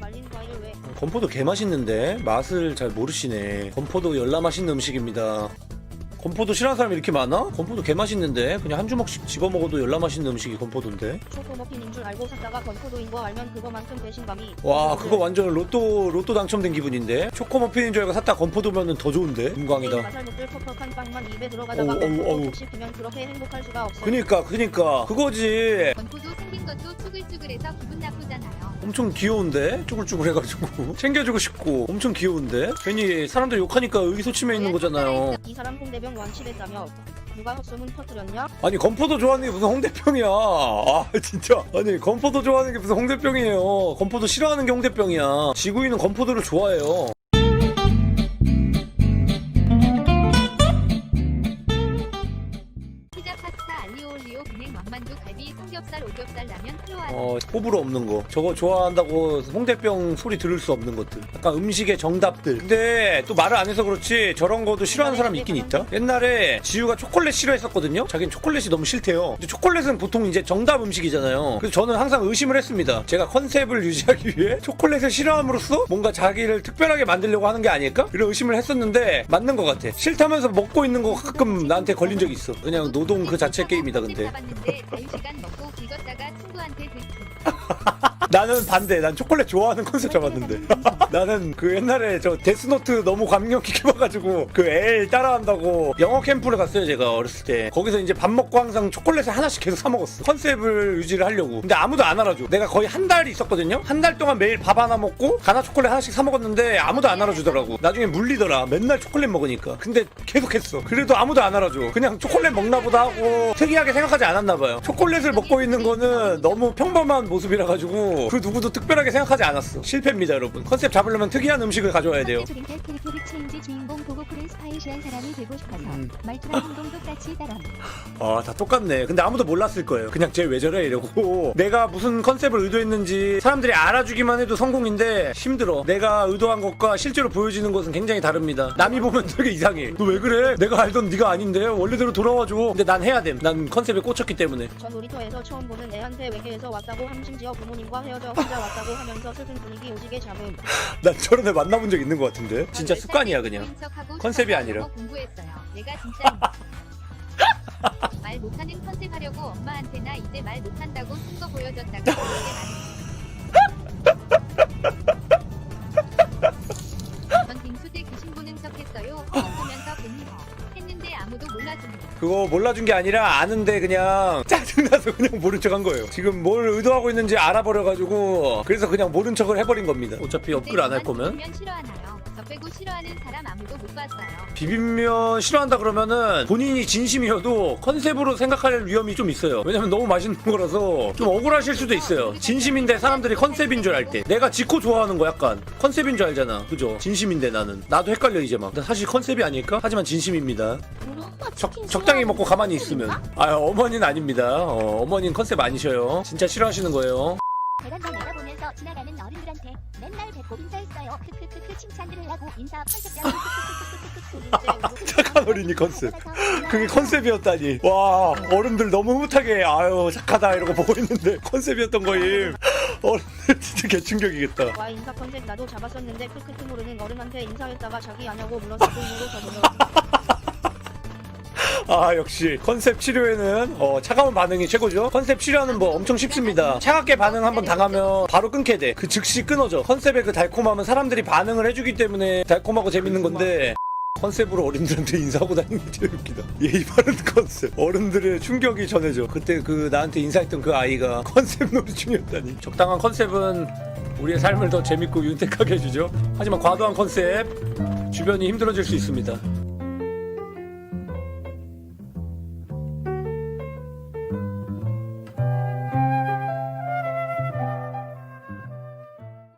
말린 과일 왜? 건포도 개 맛있는데 맛을 잘 모르시네. 건포도 열나 맛있는 음식입니다. 건포도 싫어하는 사람이 이렇게 많아? 건포도 개 맛있는데 그냥 한 주먹씩 집어 먹어도 열나 맛있는 음식이 건포도인데. 초코 머핀인 줄 알고 샀다가 건포도인 거 알면 그거만큼 배신감이. 와 그거 완전 로또 로또 당첨된 기분인데 초코 머핀인 줄 알고 샀다 건포도면은 더 좋은데 음광이다. 가살못들 퍽퍽한 빵만 입에 들어가다가 어우, 어우, 건포도 피면 그렇게 행복할 수가 없어. 그니까 그니까 그거지. 건포도 생긴 것도 쭈글쭈글해서 기분 나쁘잖아요. 엄청 귀여운데 쭈글쭈글해가지고 챙겨주고 싶고 엄청 귀여운데 괜히 사람들 욕하니까 의기소침해 있는 거잖아요. 이 사람 홍대병 완치됐다며. 누가 헛소문 터뜨렸냐? 아니 건포도 좋아하는 게 무슨 홍대병이야 아 진짜 아니 건포도 좋아하는 게 무슨 홍대병이에요 건포도 싫어하는 게 홍대병이야 지구인은 건포도를 좋아해요 삼겹살, 오겹살, 라면, 플로아는 어 호불호 없는 거. 저거 좋아한다고 홍대병 소리 들을 수 없는 것들. 약간 음식의 정답들. 근데 또 말을 안 해서 그렇지 저런 거도 싫어하는 사람이 있긴 있다. 옛날에 지우가 초콜릿 싫어했었거든요. 자기는 초콜릿이 너무 싫대요. 근데 초콜릿은 보통 이제 정답 음식이잖아요. 그래서 저는 항상 의심을 했습니다. 제가 컨셉을 유지하기 위해 초콜릿을 싫어함으로써 뭔가 자기를 특별하게 만들려고 하는 게 아닐까? 이런 의심을 했었는데 맞는 것 같아. 싫다면서 먹고 있는 거 가끔 나한테 걸린 적이 있어. 그냥 노동 그 자체 게임이다 근데 먹고 긁었다가 친구한테 들킴. 나는 반대. 난 초콜릿 좋아하는 컨셉 잡았는데. 나는 그 옛날에 저 데스노트 너무 감명 깊게 봐가지고 그 L 따라한다고 영어 캠프를 갔어요 제가 어렸을 때. 거기서 이제 밥 먹고 항상 초콜릿을 하나씩 계속 사 먹었어. 컨셉을 유지를 하려고. 근데 아무도 안 알아줘. 내가 거의 한 달 있었거든요. 한 달 동안 매일 밥 하나 먹고 가나 초콜릿 하나씩 사 먹었는데 아무도 안 알아주더라고. 나중에 물리더라. 맨날 초콜릿 먹으니까. 근데 계속했어. 그래도 아무도 안 알아줘. 그냥 초콜릿 먹나 보다 하고 특이하게 생각하지 않았나 봐요. 초콜릿을 먹고 있는 거는 너무 평범한 모습이 라 가지고 그 누구도 특별하게 생각하지 않았어. 실패입니다, 여러분. 컨셉 잡으려면 특이한 음식을 가져와야 돼요. 조링탈 캐릭터릭 체인지 주인공 보고 그런 스타일시한 사람이 되고 싶어서 음. 말투랑 행동 똑같이 따라 아, 다 똑같네. 근데 아무도 몰랐을 거예요. 그냥 쟤 왜 저래 이러고. 내가 무슨 컨셉을 의도했는지 사람들이 알아주기만 해도 성공인데 힘들어. 내가 의도한 것과 실제로 보여지는 것은 굉장히 다릅니다. 남이 보면 되게 이상해. 너 왜 그래? 내가 알던 네가 아닌데 원래대로 돌아와줘. 근데 난 해야 됨. 난 컨셉에 꽂혔기 때문에. 전 놀이터에서 처음 보는 애한테 외계에서 왔다고 함 심지 어 부모님과 헤어져 혼자 왔다고 하면서 슬픈 분위기 오지게 잡음. 난 저런 애 만나본 적 있는 것 같은데. 진짜 습관이야 그냥. 컨셉이 아니라. 공부했어요. 내가 진짜 말 못하는 컨셉 하려고 엄마한테나 이제 말 못한다고 쓴거 보여줬다가 그게 많은 그거 몰라준 게 아니라 아는데 그냥 짜증나서 그냥 모른 척 한 거예요. 지금 뭘 의도하고 있는지 알아버려가지고 그래서 그냥 모른 척을 해버린 겁니다. 어차피 업글 안 할 거면. 싫어하나요? 저 빼고 싫어하는 사람 아무도 못 봤어요. 비빔면 싫어한다 그러면은 본인이 진심이어도 컨셉으로 생각할 위험이 좀 있어요. 왜냐면 너무 맛있는 거라서 좀 억울하실 수도 있어요. 진심인데 사람들이 컨셉인 줄 알 때. 내가 지코 좋아하는 거 약간 컨셉인 줄 알잖아. 그죠? 진심인데 나는. 나도 헷갈려 이제 막. 나 사실 컨셉이 아닐까? 하지만 진심입니다. 적, 적당히 먹고 가만히 있으면. 아 어머니는 아닙니다. 어, 어머니는 컨셉 아니셔요. 진짜 싫어하시는 거예요. 내다보면서 지나가는 어른들한테 맨날 배꼽 인사했어요 크크크크 칭찬들을 하고 인사 컨셉장 착한 어린이 컨셉. 그게 컨셉이었다니. 와, 어른들 너무 흐뭇하게, 아유, 착하다, 이러고 보고 있는데, 컨셉이었던 거임. 어른들 진짜 개충격이겠다. 와 인사 컨셉 나도 잡았었는데 크크크 모르는 어른한테 인사했다가 자기 아냐고 물어서 똥으로 저보면 아, 역시, 컨셉 치료에는, 어, 차가운 반응이 최고죠? 컨셉 치료하는 뭐 엄청 쉽습니다. 차갑게 반응 한번 당하면 바로 끊게 돼. 그 즉시 끊어져. 컨셉의 그 달콤함은 사람들이 반응을 해주기 때문에 달콤하고 재밌는 건데, 컨셉으로 어른들한테 인사하고 다니는 게 제일 웃기다. 예의 바른 컨셉. 어른들의 충격이 전해져. 그때 그 나한테 인사했던 그 아이가 컨셉 놀이 중이었다니. 적당한 컨셉은 우리의 삶을 더 재밌고 윤택하게 해주죠. 하지만 과도한 컨셉, 주변이 힘들어질 수 있습니다.